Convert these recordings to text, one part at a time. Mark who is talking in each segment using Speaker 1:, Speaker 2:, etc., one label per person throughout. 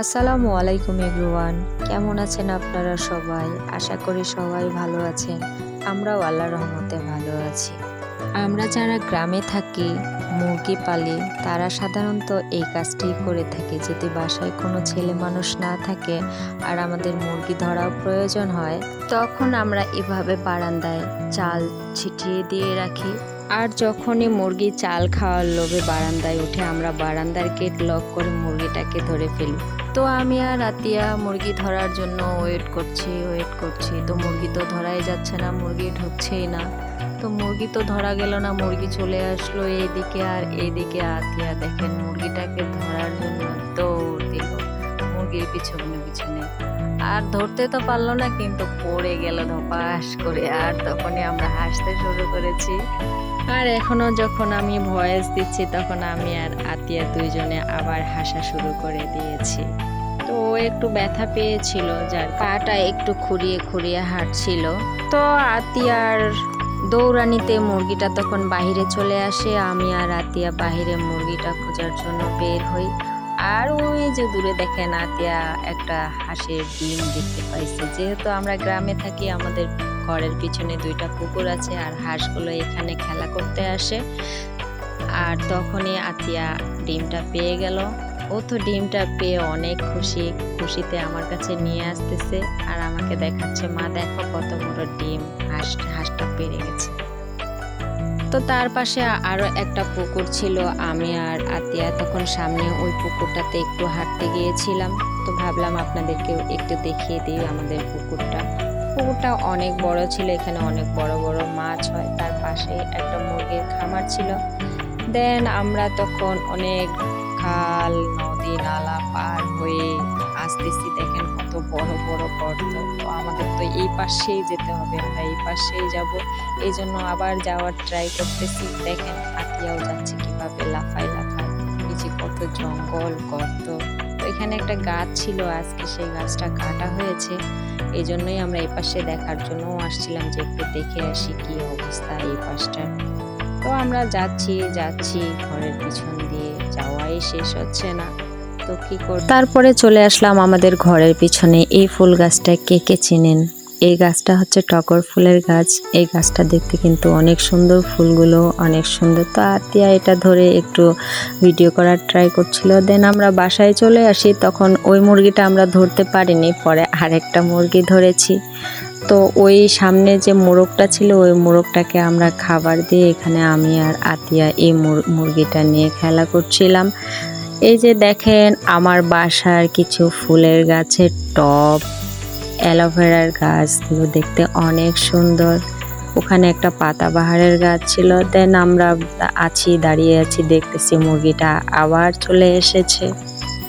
Speaker 1: আসসালামু আলাইকুম এভরিওয়ান। কেমন আছেন আপনারা সবাই? আশা করি সবাই ভালো আছেন। আমরাও আল্লাহর রহমতে ভালো আছি। আমরা যারা গ্রামে থাকি, মুরগি পালি, তারা সাধারণত এই কাজটি করে থাকে। যদি বাসায় কোনো ছেলে মানুষ না থাকে আর আমাদের মুরগি ধরাও প্রয়োজন হয়, তখন আমরা এভাবে বারান্দায় চাল ছিটিয়ে দিয়ে রাখি। আর যখনই মুরগি চাল খাওয়ার লোভে বারান্দায় উঠে, আমরা বারান্দার গেট লক করে মুরগিটাকে ধরে ফেলি। তো আমি আর রাতিয়া মুরগি ধরার জন্য ওয়েট করছি ওয়েট করছি। তো মুরগি তো ধরাই যাচ্ছে না, মুরগি ঢুকছেই না। তো মুরগি তো ধরা গেল না, মুরগি চলে আসলো এইদিকে আর এইদিকে আতিয়া। দেখেন মুরগিটাকে ধরার জন্য দৌড় দিল। মুরগির পিছনে পিছনে। আর ধরতে তো পারল না, কিন্তু পড়ে গেল ধপাস করে। আর তখনই আমরা হাসতে শুরু করেছি। আর এখনও যখন আমি ভয়েস দিচ্ছি, তখন আমি আর আতিয়া দুইজনে আবার হাসা শুরু করে দিয়েছি। তো ও একটু ব্যথা পেয়েছিল, যার পাটা একটু খুঁড়িয়ে খুঁড়িয়ে হাঁটছিল। তো আতিয়ার দৌড়ানিতে মুরগিটা তখন বাহিরে চলে আসে। আমি আর আতিয়া বাহিরে মুরগিটা খোঁজার জন্য বের হই। আর ওই যে দূরে দেখেন আতিয়া একটা হাঁসের ডিম দেখতে পাইছে। যেহেতু আমরা গ্রামে থাকি, আমাদের ঘরের পিছনে দুইটা পুকুর আছে আর হাঁসগুলো এখানে খেলা করতে আসে। আর তখনই আতিয়া ডিমটা পেয়ে গেল। ও তো ডিমটা পেয়ে অনেক খুশি, খুশিতে আমার কাছে নিয়ে আসতেছে আর আমাকে দেখাচ্ছে, মা, দেখো কত বড় ডিম, হাঁস, হাঁসটা পেরে গেছে। তো তার পাশে আরও একটা পুকুর ছিল। আমি আর আতিয়া তখন সামনে ওই পুকুরটাতে একটু হাঁটতে গিয়েছিলাম। তো ভাবলাম আপনাদেরকেও একটু দেখিয়ে দিই আমাদের পুকুরটা। পুকুরটা অনেক বড় ছিল, এখানে অনেক বড় বড় মাছ হয়। তার পাশে একটা মুরগির খামার ছিল। দেন আমরা তখন অনেক খাল, নদী, নালা পার হয়ে আসতেছি। দেখেন কত বড় বড় গর্ত। তো আমাদের এই পাশেই যেতে হবে আমরা, এই পাশেই যাব। এই জন্য আবার যাওয়ার ট্রাই করতেছি। দেখেন আতিয়াও যাচ্ছে কীভাবে, লাফায় লাফায়। নিচে কত জঙ্গল, গর্ত। এখানে একটা গাছ ছিল আজকে, সেই গাছটা কাটা হয়েছে। এই জন্যই আমরা এই পাশে দেখার জন্য আসছিলাম যে একটু দেখে আসি কি অবস্থা এই পাশটার। তো আমরা যাচ্ছি যাচ্ছি, ঘরের পিছন দিয়ে যাওয়াই শেষ হচ্ছে না। তো কি কর তারপরে চলে আসলাম আমাদের ঘরের পিছনে। এই ফুল গাছটা কে কে চিনেন? এই গাছটা হচ্ছে টগর ফুলের গাছ। এই গাছটা দেখতে কিন্তু অনেক সুন্দর ফুলগুলো, অনেক সুন্দর। তো আতিয়া এটা ধরে একটু ভিডিও করার ট্রাই করছিল। দেন আমরা বাসায় চলে আসি, তখন ওই মুরগিটা আমরা ধরতে পারিনি। পরে আরেকটা মুরগি ধরেছি। তো ওই সামনে যে মোরগটা ছিল, ওই মোরগটাকে আমরা খাবার দিয়ে এখানে আমি আর আতিয়া এই মুরগিটা নিয়ে খেলা করছিলাম। এই যে দেখেন, আমার বাসার কিছু ফুলের গাছের টব। অ্যালোভেরার গাছগুলো দেখতে অনেক সুন্দর। ওখানে একটা পাতাবাহারের গাছ ছিল। দেন আমরা আছি, দাঁড়িয়ে আছি, দেখতেছি মুরগিটা আবার চলে এসেছে।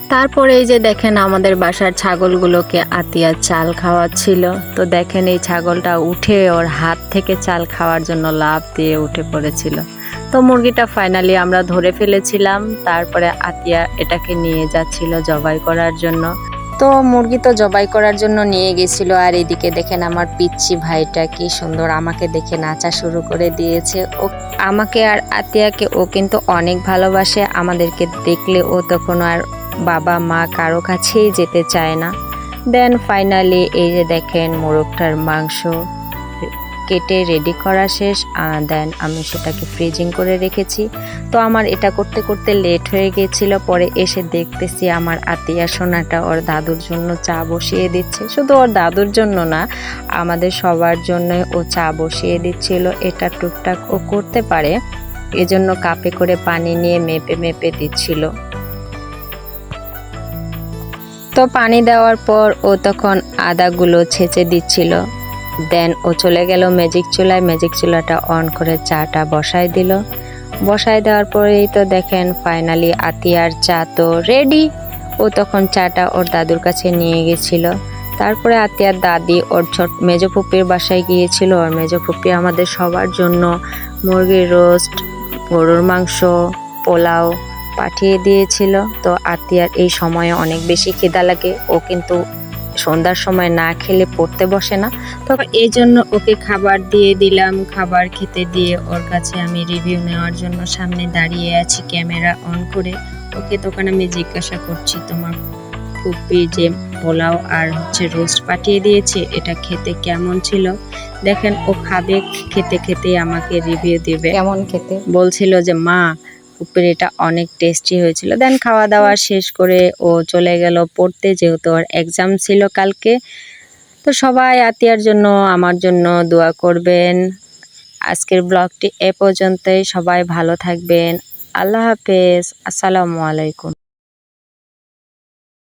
Speaker 1: তারপরে এই যে দেখেন আমাদের বাসার ছাগলগুলোকে আতিয়া চাল খাওয়াচ্ছিল। তো দেখেন এই ছাগলটা উঠে ওর হাত থেকে চাল খাওয়ার জন্য লাভ দিয়ে উঠে পড়েছিল। তো মুরগিটা ফাইনালি আমরা ধরে ফেলেছিলাম। তারপরে আতিয়া এটাকে নিয়ে যাচ্ছিল জবাই করার জন্য। তো মুরগি তো জবাই করার জন্য নিয়ে গেছিল। আর এদিকে দেখেন আমার পিচ্ছি ভাইটা কি সুন্দর আমাকে দেখে নাচা শুরু করে দিয়েছে। ও, আমাকে আর আতিয়াকে ও কিন্তু অনেক ভালোবাসে। আমাদেরকে দেখলে ও তখন আর বাবা, মা কারও কাছেই যেতে চায় না। দেন ফাইনালি এই যে দেখেন মোরগটার মাংস। কেটে রেডি করা শেষ দেন আমি সেটাকে ফ্রিজিং করে রেখেছি। তো আমার এটা করতে করতে লেট হয়ে গেছিল, পরে এসে দেখতেছি আমার আতিয়া সোনাটা ওর দাদুর জন্য চা বসিয়ে দিচ্ছে। শুধু ওর দাদুর জন্য না, আমাদের সবার জন্য ও চা বসিয়ে দিচ্ছিল। এটা টুকটাক ও করতে পারে, এজন্য কাপে করে পানি নিয়ে মেপে মেপে দিচ্ছিল। তো পানি দেওয়ার পর ও তখন আদাগুলো ছেঁচে দিচ্ছিল। দেন ও চলে গেল ম্যাজিক চুলায় ম্যাজিক চুলাটা অন করে চাটা বসায় দিল। বসায় দেওয়ার পরেই তো দেখেন ফাইনালি আতিয়ার চা তো রেডি ও তখন চাটা ওর দাদুর কাছে নিয়ে গেছিল। তারপরে আতিয়ার দাদি ওর ছোট মেজো ফুপির বাসায় গিয়েছিল। ওর মেজো ফুপি আমাদের সবার জন্য মুরগির রোস্ট গরুর মাংস, পোলাও পাঠিয়ে দিয়েছিল। তো আতিয়ার এই সময়ে অনেক বেশি খিদা লাগে। ও কিন্তু সন্ধ্যার সময় না খেলে পড়তে বসে না। তো এই জন্য ওকে খাবার দিয়ে দিলাম খাবার খেতে দিয়ে ওর কাছে আমি রিভিউ নেওয়ার জন্য সামনে দাঁড়িয়ে আছি ক্যামেরা অন করে। ওকে তখন আমি জিজ্ঞাসা করছি তোমার ফুপি যে পোলাও আর হচ্ছে রোস্ট পাঠিয়ে দিয়েছে এটা খেতে কেমন ছিল? দেখেন ও খাবে খেতে খেতে আমাকে রিভিউ দিবে।
Speaker 2: কেমন খেতে?
Speaker 1: বলছিল যে মা ফুপির এটা অনেক টেস্টি হয়েছিল। দেন খাওয়া দাওয়া শেষ করে ও চলে গেল পড়তে, যেহেতু ওর এক্সাম ছিল কালকে। তো সবাই আতিয়ার জন্য, আমার জন্য দোয়া করবেন। আজকের ব্লগটি এ পর্যন্তই। সবাই ভালো থাকবেন। আল্লাহ হাফেজ। আসসালামু আলাইকুম।